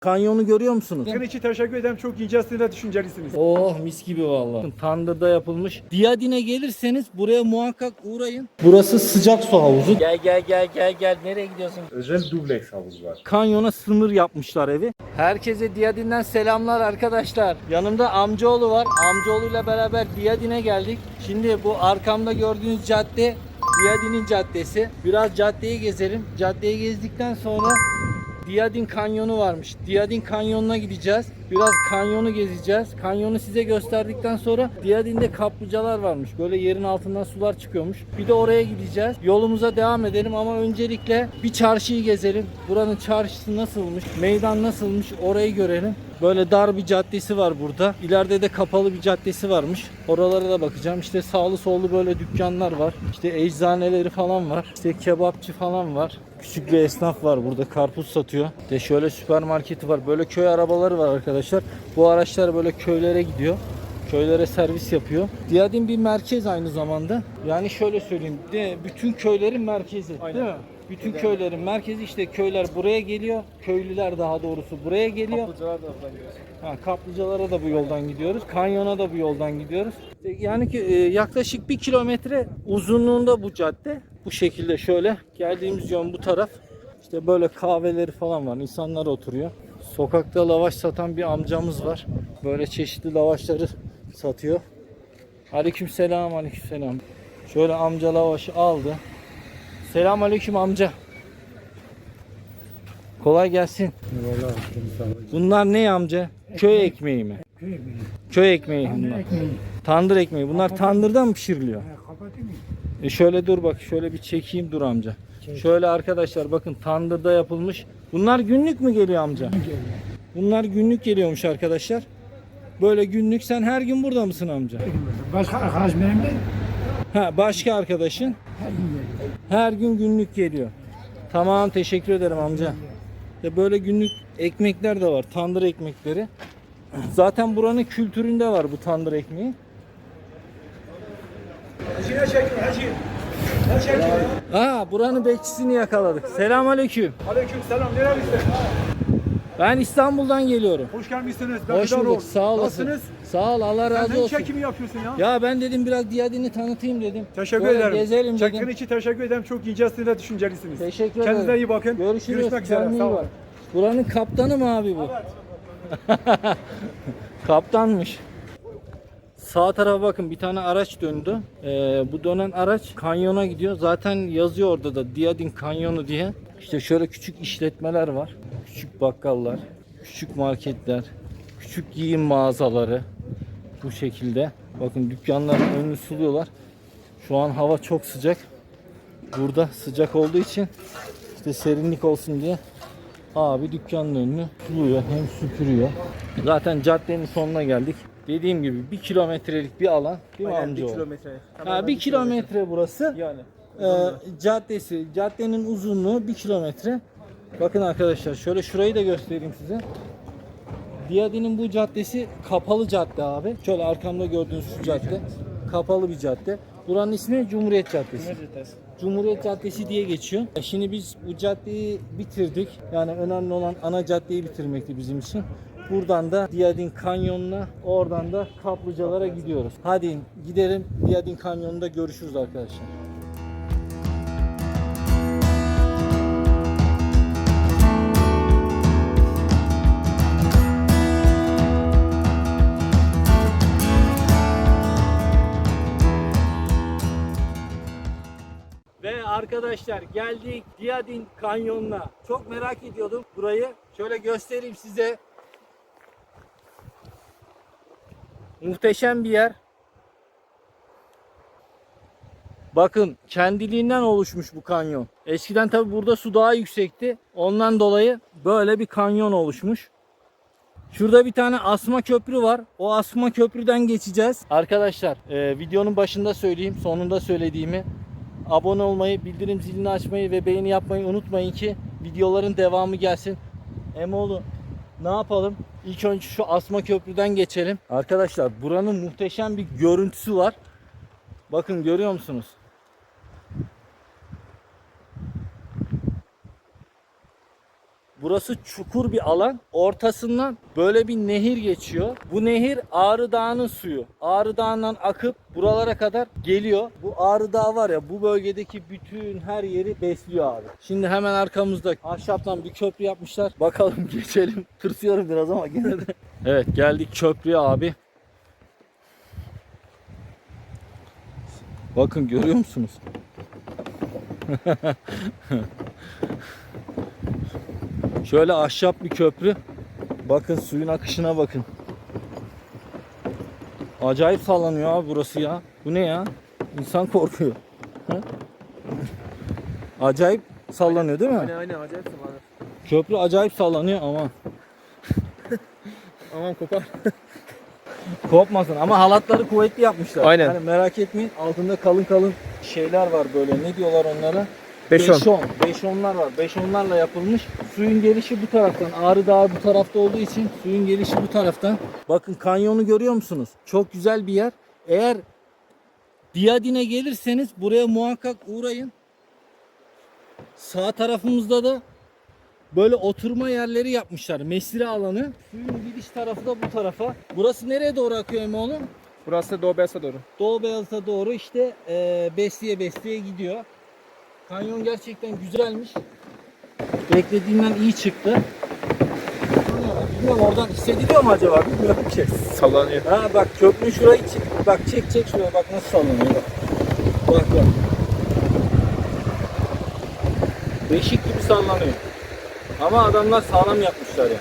Kanyonu görüyor musunuz? Bakın için teşekkür ederim. Çok incesiniz ve düşüncelisiniz. Oh mis gibi vallahi. Tandırda yapılmış. Diyadin'e gelirseniz buraya muhakkak uğrayın. Burası sıcak su havuzu. Gel gel gel gel gel. Nereye gidiyorsun? Özel dubleks havuz var. Kanyona sınır yapmışlar evi. Herkese Diyadin'den selamlar arkadaşlar. Yanımda amcaoğlu var. Amcaoğluyla beraber Diyadin'e geldik. Şimdi bu arkamda gördüğünüz cadde Diyadin'in caddesi. Biraz caddeyi gezelim. Caddeyi gezdikten sonra Diyadin Kanyonu varmış. Diyadin Kanyonu'na gideceğiz. Biraz kanyonu gezeceğiz. Kanyonu size gösterdikten sonra Diyadin'de kaplıcalar varmış. Böyle yerin altından sular çıkıyormuş. Bir de oraya gideceğiz. Yolumuza devam edelim ama öncelikle bir çarşıyı gezelim. Buranın çarşısı nasılmış? Meydan nasılmış? Orayı görelim. Böyle dar bir caddesi var burada. İleride de kapalı bir caddesi varmış. Oralara da bakacağım. İşte sağlı sollu böyle dükkanlar var. İşte eczaneleri falan var. İşte kebapçı falan var. Küçük bir esnaf var burada karpuz satıyor. İşte şöyle süpermarketi var. Böyle köy arabaları var arkadaşlar. Bu araçlar böyle köylere gidiyor. Köylere servis yapıyor. Diyadin bir merkez aynı zamanda. Yani şöyle söyleyeyim. De, bütün köylerin merkezi. Değil mi? Bütün köylerin merkezi işte köyler buraya geliyor. Köylüler daha doğrusu buraya geliyor. Kaplıcalar da oradan geliyor. Ha, kaplıcalara da bu yoldan gidiyoruz. Kanyona da bu yoldan gidiyoruz. Yani ki e, yaklaşık bir kilometre uzunluğunda bu cadde. Bu şekilde şöyle. Geldiğimiz yön bu taraf. İşte böyle kahveleri falan var. İnsanlar oturuyor. Sokakta lavaş satan bir amcamız var. Böyle çeşitli lavaşları satıyor. Aleyküm selam, aleyküm selam. Şöyle amca lavaşı aldı. Selam aleyküm amca. Kolay gelsin. Bunlar ne amca? Köy ekmeği mi? Köy ekmeği bunlar. Tandır ekmeği. Bunlar tandırdan mı pişiriliyor? E şöyle dur bak şöyle bir çekeyim dur amca. Şöyle arkadaşlar bakın tandırda yapılmış. Bunlar günlük mü geliyor amca? Bunlar günlük geliyormuş arkadaşlar. Böyle günlük sen her gün burada mısın amca? Başka arkadaş benim de Ha başka arkadaşın her gün günlük geliyor. Tamam teşekkür ederim amca. Ya böyle günlük ekmekler de var. Tandır ekmekleri. Zaten buranın kültüründe var bu tandır ekmeği. Hacı ne çekiyor hacı? Ne çekiyor? Aa buranın bekçisini yakaladık. Selamünaleyküm. Aleyküm selam. Nerelisin? Ben İstanbul'dan geliyorum. Hoş gelmişsiniz. Ben Hoş bulduk. Sağ olasın. Nasılsınız? Sağ ol. Allah Sen razı ne olsun. çekimi yapıyorsun ya? Ya ben dedim biraz Diyadin'i tanıtayım dedim. Teşekkür Böyle ederim. Gezelim Çektiğin dedim. için teşekkür ederim. Çok incesiniz ve düşüncelisiniz. Teşekkür ederim. Kendinize iyi bakın. Görüşürüz. Görüşmek üzere. Sağ olun. Buranın kaptanı mı abi bu? Kaptanmış. Sağ tarafa bakın bir tane araç döndü. Ee, bu dönen araç kanyona gidiyor. Zaten yazıyor orada da Diyadin Kanyonu diye. İşte şöyle küçük işletmeler var. Küçük bakkallar, küçük marketler, küçük giyim mağazaları. Bu şekilde. Bakın dükkanların önünü suluyorlar. Şu an hava çok sıcak. Burada sıcak olduğu için işte serinlik olsun diye abi dükkanın önünü suluyor hem süpürüyor. Zaten caddenin sonuna geldik. Dediğim gibi bir kilometrelik bir alan değil mi Aynen, bir amcaoğlu? kilometre. Ha, bir kilometre burası. Yani. Ee, caddesi, caddenin uzunluğu bir kilometre. Bakın arkadaşlar şöyle şurayı da göstereyim size. Diyadin'in bu caddesi kapalı cadde abi. Şöyle arkamda gördüğünüz şu cadde. Kapalı bir cadde. Buranın ismi Cumhuriyet Caddesi. Cumhuriyet Caddesi diye geçiyor. E Şimdi biz bu caddeyi bitirdik. Yani önemli olan ana caddeyi bitirmekti bizim için. Buradan da Diyadin Kanyonu'na, oradan da Kaplıcalara gidiyoruz. Hadi gidelim. Diyadin Kanyonu'nda görüşürüz arkadaşlar. Arkadaşlar geldik Diyadin Kanyonu'na. Çok merak ediyordum burayı. Şöyle göstereyim size. Muhteşem bir yer. Bakın kendiliğinden oluşmuş bu kanyon. Eskiden tabi burada su daha yüksekti. Ondan dolayı böyle bir kanyon oluşmuş. Şurada bir tane asma köprü var. O asma köprüden geçeceğiz. Arkadaşlar e, videonun başında söyleyeyim, sonunda söylediğimi. Abone olmayı, bildirim zilini açmayı ve beğeni yapmayı unutmayın ki videoların devamı gelsin. Emoğlu ne yapalım? İlk önce şu asma köprüden geçelim. Arkadaşlar buranın muhteşem bir görüntüsü var. Bakın görüyor musunuz? Burası çukur bir alan. Ortasından böyle bir nehir geçiyor. Bu nehir Ağrı Dağı'nın suyu. Ağrı Dağı'ndan akıp buralara kadar geliyor. Bu Ağrı Dağı var ya bu bölgedeki bütün her yeri besliyor abi. Şimdi hemen arkamızda ahşaptan bir köprü yapmışlar. Bakalım geçelim. Tırsıyorum biraz ama gene de. Evet geldik köprüye abi. Bakın görüyor musunuz? Şöyle ahşap bir köprü. Bakın suyun akışına bakın. Acayip sallanıyor abi burası ya. Bu ne ya? İnsan korkuyor. Ha? Acayip sallanıyor değil mi? Aynen aynen acayip sıvı. Köprü acayip sallanıyor ama Aman kopar. kopmasın ama halatları kuvvetli yapmışlar. Aynen. Yani merak etmeyin altında kalın kalın şeyler var böyle ne diyorlar onlara? Beşon. Beşon. Beşonlar var. Beşonlarla yapılmış. Suyun gelişi bu taraftan. Ağrı Dağı bu tarafta olduğu için suyun gelişi bu taraftan. Bakın kanyonu görüyor musunuz? Çok güzel bir yer. Eğer Diyadin'e gelirseniz buraya muhakkak uğrayın. Sağ tarafımızda da böyle oturma yerleri yapmışlar. Mesire alanı. Suyun gidiş tarafı da bu tarafa. Burası nereye doğru akıyor Emoğlu? Burası da Doğu Beyaz'a doğru. Doğu Beyazıt'a doğru işte eee besleye besleye gidiyor. Kanyon gerçekten güzelmiş. Beklediğimden iyi çıktı. Bilmiyorum oradan hissediliyor mu acaba bilmiyorum ki. Sallanıyor. Ha bak köprü şurayı çek. Bak çek çek şuraya bak nasıl sallanıyor bak. Bak bak. Beşik gibi sallanıyor. Ama adamlar sağlam yapmışlar ya.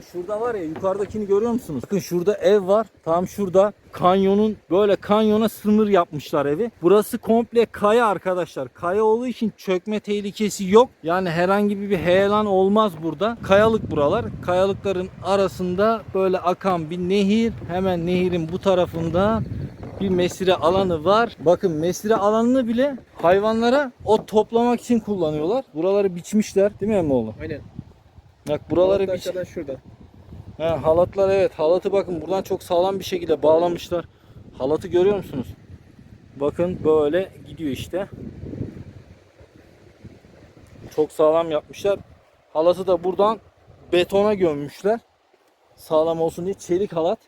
Bakın şurada var ya yukarıdakini görüyor musunuz? Bakın şurada ev var. Tam şurada kanyonun böyle kanyona sınır yapmışlar evi. Burası komple kaya arkadaşlar. Kaya olduğu için çökme tehlikesi yok. Yani herhangi bir heyelan olmaz burada. Kayalık buralar. Kayalıkların arasında böyle akan bir nehir. Hemen nehirin bu tarafında bir mesire alanı var. Bakın mesire alanını bile hayvanlara ot toplamak için kullanıyorlar. Buraları biçmişler değil mi Emoğlu? Aynen. Bak buraları Hatta biç... aşağıdan şurada. Ha, halatlar evet. Halatı bakın buradan çok sağlam bir şekilde bağlamışlar. Halatı görüyor musunuz? Bakın böyle gidiyor işte. Çok sağlam yapmışlar. Halatı da buradan betona gömmüşler. Sağlam olsun diye çelik halat.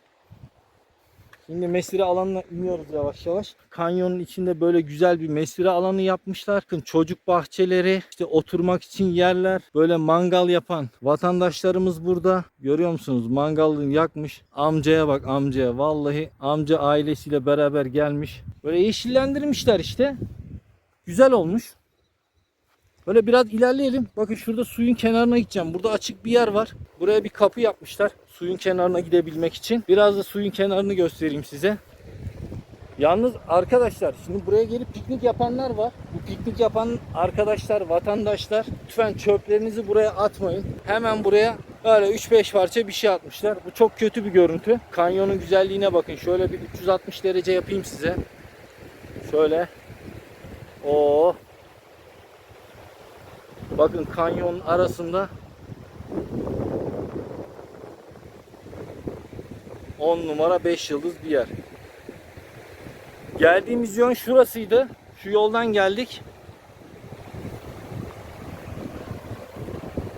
Şimdi mesire alanına iniyoruz yavaş yavaş. Kanyonun içinde böyle güzel bir mesire alanı yapmışlar. Çocuk bahçeleri, işte oturmak için yerler, böyle mangal yapan vatandaşlarımız burada. Görüyor musunuz? Mangalını yakmış. Amcaya bak amcaya. Vallahi amca ailesiyle beraber gelmiş. Böyle yeşillendirmişler işte. Güzel olmuş. Böyle biraz ilerleyelim. Bakın şurada suyun kenarına gideceğim. Burada açık bir yer var. Buraya bir kapı yapmışlar. Suyun kenarına gidebilmek için. Biraz da suyun kenarını göstereyim size. Yalnız arkadaşlar şimdi buraya gelip piknik yapanlar var. Bu piknik yapan arkadaşlar, vatandaşlar lütfen çöplerinizi buraya atmayın. Hemen buraya öyle 3-5 parça bir şey atmışlar. Bu çok kötü bir görüntü. Kanyonun güzelliğine bakın. Şöyle bir 360 derece yapayım size. Şöyle. Oo. Bakın kanyonun arasında 10 numara 5 yıldız bir yer. Geldiğimiz yön şurasıydı. Şu yoldan geldik.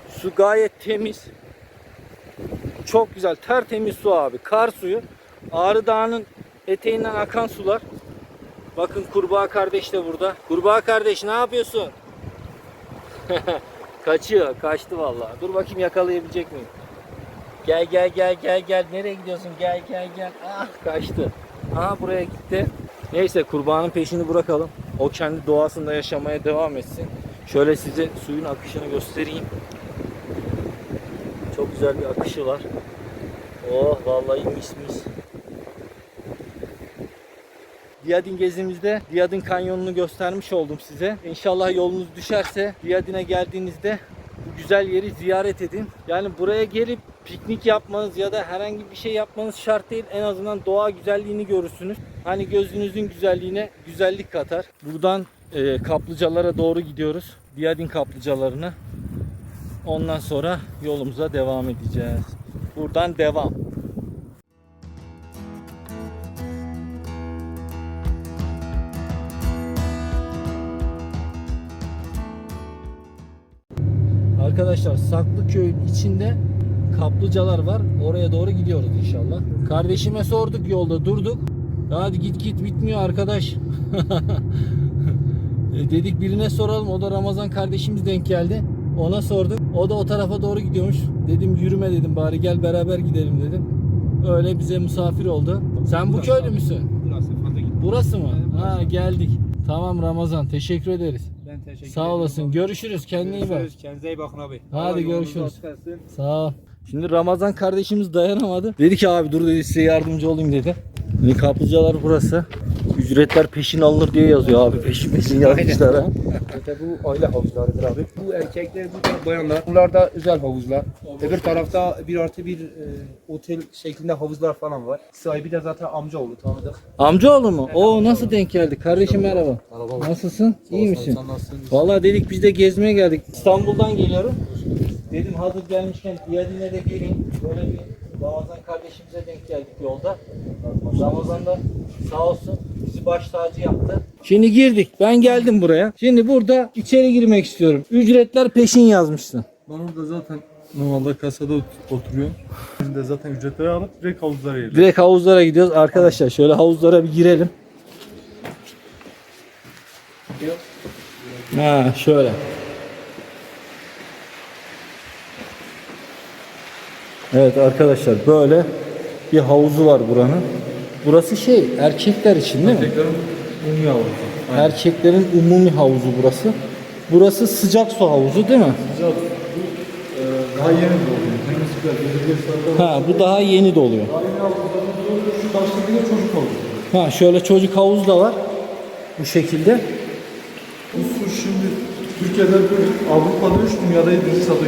Su gayet temiz. Çok güzel, tertemiz su abi. Kar suyu. Ağrı Dağı'nın eteğinden akan sular. Bakın kurbağa kardeş de burada. Kurbağa kardeş ne yapıyorsun? Kaçıyor, kaçtı vallahi. Dur bakayım yakalayabilecek miyim? Gel gel gel gel gel. Nereye gidiyorsun? Gel gel gel. Ah kaçtı. Aha buraya gitti. Neyse kurbağanın peşini bırakalım. O kendi doğasında yaşamaya devam etsin. Şöyle size suyun akışını göstereyim. Çok güzel bir akışı var. Oh vallahi mis mis. Diyadin gezimizde Diyadin Kanyonu'nu göstermiş oldum size. İnşallah yolunuz düşerse Diyadin'e geldiğinizde bu güzel yeri ziyaret edin. Yani buraya gelip piknik yapmanız ya da herhangi bir şey yapmanız şart değil. En azından doğa güzelliğini görürsünüz. Hani gözünüzün güzelliğine güzellik katar. Buradan e, kaplıcalara doğru gidiyoruz. Diyadin kaplıcalarına. Ondan sonra yolumuza devam edeceğiz. Buradan devam. Arkadaşlar Saklıköy'ün içinde kaplıcalar var. Oraya doğru gidiyoruz inşallah. Kardeşime sorduk yolda durduk. Hadi git git bitmiyor arkadaş. E, Dedik birine soralım. O da Ramazan kardeşimiz denk geldi. Ona sorduk. O da o tarafa doğru gidiyormuş. Dedim yürüme dedim bari gel beraber gidelim dedim. Öyle bize misafir oldu. Sen bu köylü müsün? Burası mı? Ha geldik. Tamam Ramazan teşekkür ederiz. Sağ olasın. Görüşürüz. Kendine iyi bak. Görüşürüz. Kendinize iyi bakın abi. Hadi Allah görüşürüz. açık etsin. Sağ ol. Şimdi Ramazan kardeşimiz dayanamadı. Dedi ki abi dur dedi size yardımcı olayım dedi. Şimdi kaplıcalar burası. Ücretler peşin alınır diye yazıyor abi. Peşin peşin yazmışlar ha. İşte bu aile havuzlarıdır abi. Bu erkekler, bu da bayanlar. Bunlar da özel havuzlar. Öbür tarafta bir artı bir e, otel şeklinde havuzlar falan var. Sahibi de zaten amcaoğlu tanıdık. Amcaoğlu mu? O nasıl denk geldi? Kardeşim merhaba. Merhaba. Nasılsın? İyi misin? Vallahi dedik biz de gezmeye geldik. İstanbul'dan geliyorum. Dedim hazır gelmişken Diyadin'e de geleyim. Böyle bir Ramazan kardeşimize denk geldik yolda. Ramazan da sağ olsun bizi baş tacı yaptı. Şimdi girdik. Ben geldim buraya. Şimdi burada içeri girmek istiyorum. Ücretler peşin yazmışsın. Ben orada zaten normalde kasada ot- oturuyorum. Biz de zaten ücretleri alıp direkt havuzlara geliyoruz. Direkt havuzlara gidiyoruz. Arkadaşlar şöyle havuzlara bir girelim. Ha şöyle. Evet arkadaşlar böyle bir havuzu var buranın. Burası şey erkekler için değil mi? Tekrar umumi havuzu. Erkeklerin umumi havuzu burası. Burası sıcak su havuzu değil mi? Güzel. Bu e, daha yeni. Henüz güzel. Belediye sırada Ha bu daha yeni doluyor. Daha yeni havuzlarımız. Şu karşıdaki de çocuk havuzu. Ha şöyle çocuk havuz da var. Bu şekilde. Bu su şimdi Türkiye'de bir, Avrupa'da 3, dünyada 7. sırada.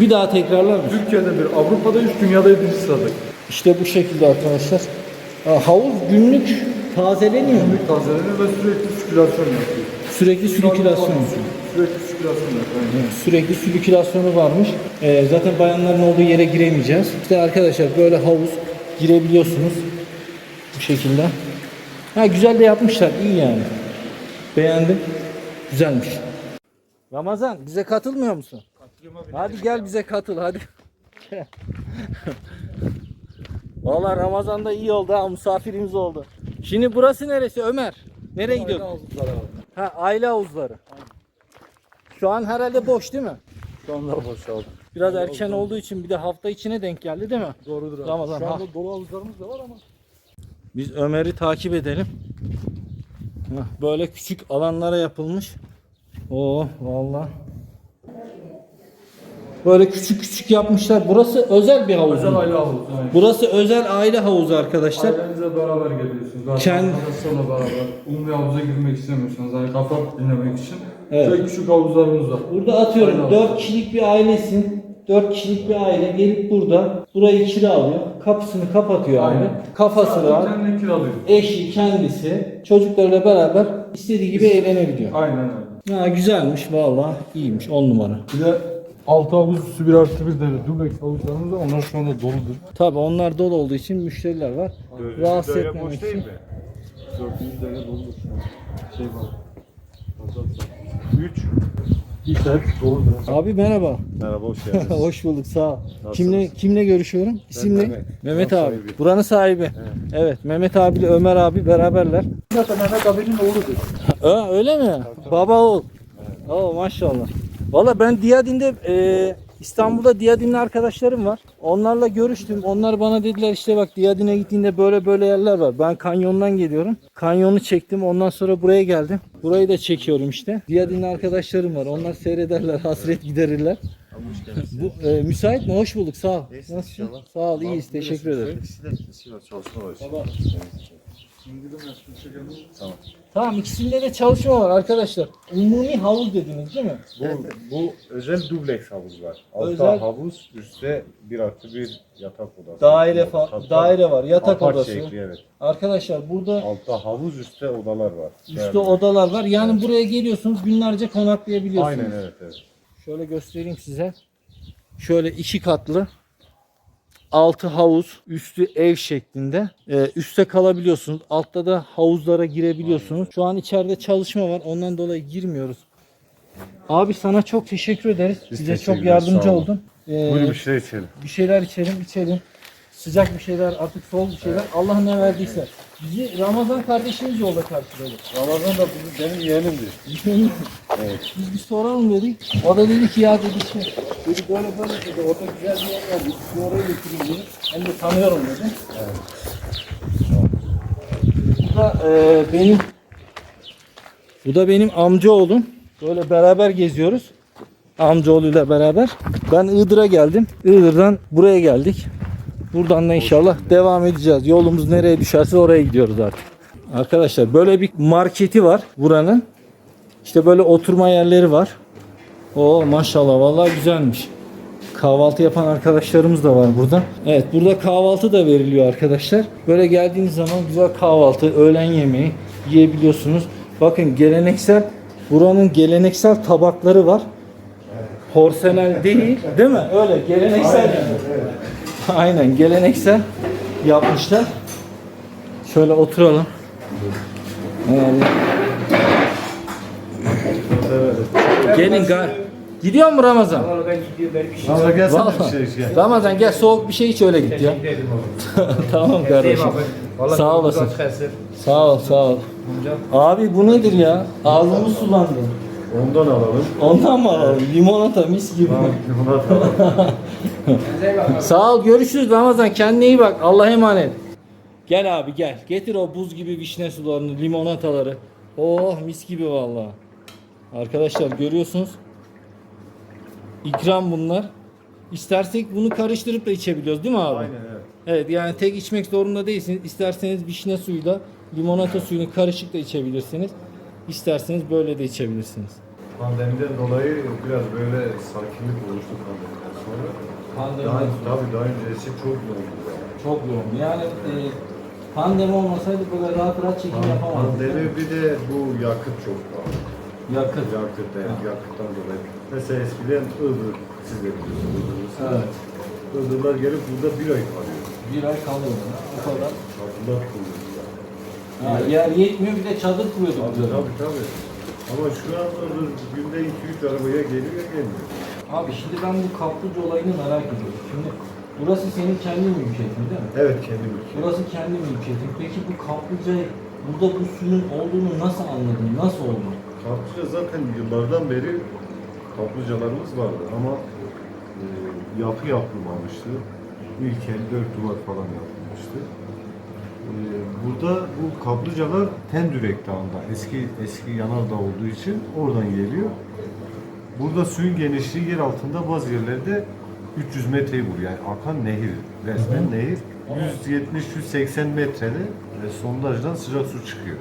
Bir daha tekrarlar mısın? Türkiye'de bir, Avrupa'da 3, dünyada 7. sırada. İşte bu şekilde arkadaşlar. Ha, havuz günlük tazeleniyor. Günlük tazeleniyor ve sürekli sirkülasyon yapıyor. Sürekli sirkülasyon. Sürekli sirkülasyon yapıyor. Sürekli sirkülasyonu varmış. Ee, zaten bayanların olduğu yere giremeyeceğiz. İşte arkadaşlar böyle havuz girebiliyorsunuz. Bu şekilde. Ha güzel de yapmışlar. iyi yani. Beğendim. Güzelmiş. Ramazan bize katılmıyor musun? Hadi gel bize katıl hadi. Valla Ramazan'da iyi oldu ha misafirimiz oldu. Şimdi burası neresi Ömer? Nereye gidiyorsun? Ha aile havuzları. Şu an herhalde boş değil mi? Şu anda boşaldı. Biraz erken olduğu için bir de hafta içine denk geldi değil mi? Doğrudur abi. Ramazan, Şu ha. anda dolu havuzlarımız da var ama. Biz Ömer'i takip edelim. Böyle küçük alanlara yapılmış. Oo valla. Böyle küçük küçük yapmışlar. Burası özel bir havuz. Özel mu? aile havuzu. Yani. Burası özel aile havuzu arkadaşlar. Ailenizle beraber geliyorsunuz. Zaten Kendi- arkadaşlarla beraber. Umumi havuza girmek istemiyorsanız. Yani kafa dinlemek için. Evet. Şöyle küçük havuzlarımız var. Burada atıyorum Aynen. 4 kişilik bir ailesin. 4 kişilik bir aile gelip burada burayı kiralıyor. Kapısını kapatıyor. Aynen. Kafası Sadece rahat. kendini kiralıyor. Eşi kendisi çocuklarıyla beraber istediği gibi eğlenebiliyor. Aynen öyle. Ha, güzelmiş vallahi iyiymiş 10 numara. Bir de altı havuz üstü bir artı bir de dubleks havuzlarımız var. Onlar şu anda doludur. Tabi onlar dolu olduğu için müşteriler var. Rahatsız etmemek için. 400 tane doludur şu an. Şey var. 3 İşte hepsi doludur. Abi merhaba. Merhaba, hoş geldiniz. Hoş bulduk sağ ol. Kimle kimle görüşüyorum? İsim ne? Mehmet. Mehmet Buranın abi. sahibi. Buranın sahibi. Evet. Mehmet abiyle Ömer abi beraberler. Zaten Mehmet abinin oğludur. Aa, öyle mi? Baba oğul. Oo maşallah. Valla ben Diyadin'de e, İstanbul'da Diyadin'li arkadaşlarım var. Onlarla görüştüm. Onlar bana dediler işte bak Diyadin'e gittiğinde böyle böyle yerler var. Ben kanyondan geliyorum. Kanyonu çektim. Ondan sonra buraya geldim. Burayı da çekiyorum işte. Diyadin'li arkadaşlarım var. Onlar seyrederler. Hasret giderirler. Bu, e, müsait mi? Hoş bulduk. Sağ ol. Nasılsın? Sağ ol. iyiyiz. Teşekkür ederim. Çalışma var. Tamam. Tamam ikisinde de çalışma var arkadaşlar. Umumi havuz dediniz değil mi? Bu, bu özel dubleks havuz var. Altta Özel- havuz, üstte bir artı bir yatak odası. Daire fa- daire var, yatak apart odası. şekli, evet. Arkadaşlar burada Altta havuz, üstte odalar var. üstte Yani- odalar var. Yani buraya geliyorsunuz günlerce konaklayabiliyorsunuz. Aynen evet evet. Şöyle göstereyim size. Şöyle iki katlı. Altı havuz, üstü ev şeklinde. Ee, üste kalabiliyorsunuz. Altta da havuzlara girebiliyorsunuz. Şu an içeride çalışma var. Ondan dolayı girmiyoruz Abi sana çok teşekkür ederiz. Biz Bize teşekkür çok ederiz, yardımcı sağ olun. oldun. Ee, Buyurun bir şey içelim. bir şeyler içelim, içelim. Sıcak bir şeyler, artık soğuk bir şeyler. Allah ne verdiyse. Bizi Ramazan kardeşimiz yolda karşıladı. Ramazan da bizim, benim yeğenimdir. Biz bir soralım dedik. O da dedi ki ya dedi şey. Dedi böyle böyle dedi. Orada güzel bir yer var. Bir oraya götüreyim dedi. Hem de tanıyorum dedi. Bu da e, benim bu da benim amcaoğlum. Böyle beraber geziyoruz. Amcaoğluyla beraber. Ben Iğdır'a geldim. Iğdır'dan buraya geldik. Buradan da inşallah devam edeceğiz. Yolumuz nereye düşerse oraya gidiyoruz artık. Arkadaşlar böyle bir marketi var buranın. İşte böyle oturma yerleri var. O maşallah vallahi güzelmiş. Kahvaltı yapan arkadaşlarımız da var burada. Evet burada kahvaltı da veriliyor arkadaşlar. Böyle geldiğiniz zaman güzel kahvaltı, öğlen yemeği yiyebiliyorsunuz. Bakın geleneksel buranın geleneksel tabakları var. Porselen değil, değil mi? Öyle geleneksel. Aynen geleneksel yapmışlar. Şöyle oturalım. Yani Gelin ga. Gidiyor mu Ramazan? Ramazan gelsene Vallahi. bir şey iç gel. Ramazan gel soğuk bir şey iç öyle git ya. tamam kardeşim. Sağ olasın. Sağ ol sağ ol. Abi bu nedir ya? Ağzımız sulandı. Ondan alalım. Ondan mı alalım? Limonata mis gibi. Bundan alalım. Sağ ol görüşürüz Ramazan kendine iyi bak Allah'a emanet. Gel abi gel getir o buz gibi vişne sularını limonataları. Oh mis gibi vallahi. Arkadaşlar görüyorsunuz. İkram bunlar. İstersek bunu karıştırıp da içebiliyoruz değil mi abi? Aynen evet. Evet yani tek içmek zorunda değilsiniz. İsterseniz vişne suyuyla limonata suyunu karışık da içebilirsiniz. İsterseniz böyle de içebilirsiniz. Pandemiden dolayı biraz böyle sakinlik oluştu pandemiden sonra. Daha, tabii daha öncesi çok yoğundu. Çok yoğun. Yani e, pandemi olmasaydı böyle rahat rahat çekim yapamazdık. Pandemi bir de bu yakıt çok pahalı. Yakın. Yakıt, evet, yakıttan dolayı. Mesela eskiden Iğdır, siz de biliyorsunuz. Evet. Iğdırlar gelip burada bir ay kalıyor. Bir ay kalıyor. O kadar. Çadırlar kuruyorlar. Ha, yer yetmiyor bir de çadır kuruyorduk. Tabii tabii tabii. Ama şu an günde 2-3 arabaya geliyor gelmiyor. Abi şimdi ben bu kaplıca olayını merak ediyorum. Şimdi burası senin kendi mülkiyetin değil mi? Evet kendim ülke. Burası kendi mülkiyetin. Peki bu kaplıca burada bu suyun olduğunu nasıl anladın? Nasıl oldu? Kaplıca zaten yıllardan beri kaplıcalarımız vardı ama e, yapı yapılmamıştı. İlkel dört duvar falan yapılmıştı. E, burada bu kaplıcalar Tendürek Dağı'nda eski eski yanardağ olduğu için oradan geliyor. Burada suyun genişliği yer altında bazı yerlerde 300 metreyi buluyor. Yani akan nehir, resmen nehir. 170-180 metrede e, sondajdan sıcak su çıkıyor.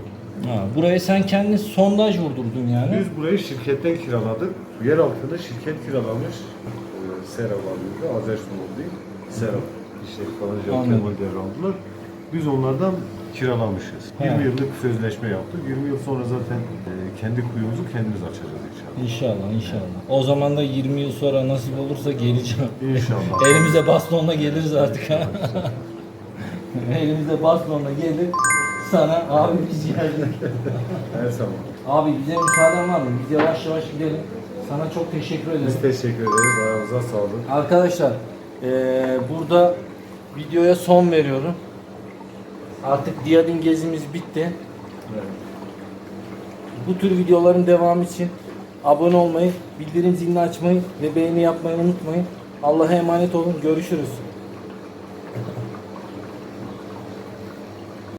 Ha, buraya sen kendin sondaj vurdurdun yani. Biz burayı şirketten kiraladık. Yer altında şirket kiralamış. E, Serap alıyordu. Azersun oldu. Serap. İşte falan. Kemal devraldılar. Biz onlardan kiralamışız. He. 20 yıllık sözleşme yaptık. 20 yıl sonra zaten e, kendi kuyumuzu kendimiz açacağız inşallah. İnşallah inşallah. O zaman da 20 yıl sonra nasip olursa geleceğim. İnşallah. Elimize bastonla geliriz artık ha. Elimize bastonla gelir sana abi biz geldik. Her zaman. Abi bize müsaaden var mı? Biz yavaş yavaş gidelim. Sana çok teşekkür ederim. Biz teşekkür ederiz. Ayağınıza sağlık. Arkadaşlar eee, burada videoya son veriyorum. Artık Diyadin gezimiz bitti. Bu tür videoların devamı için abone olmayı, bildirim zilini açmayı ve beğeni yapmayı unutmayın. Allah'a emanet olun. Görüşürüz.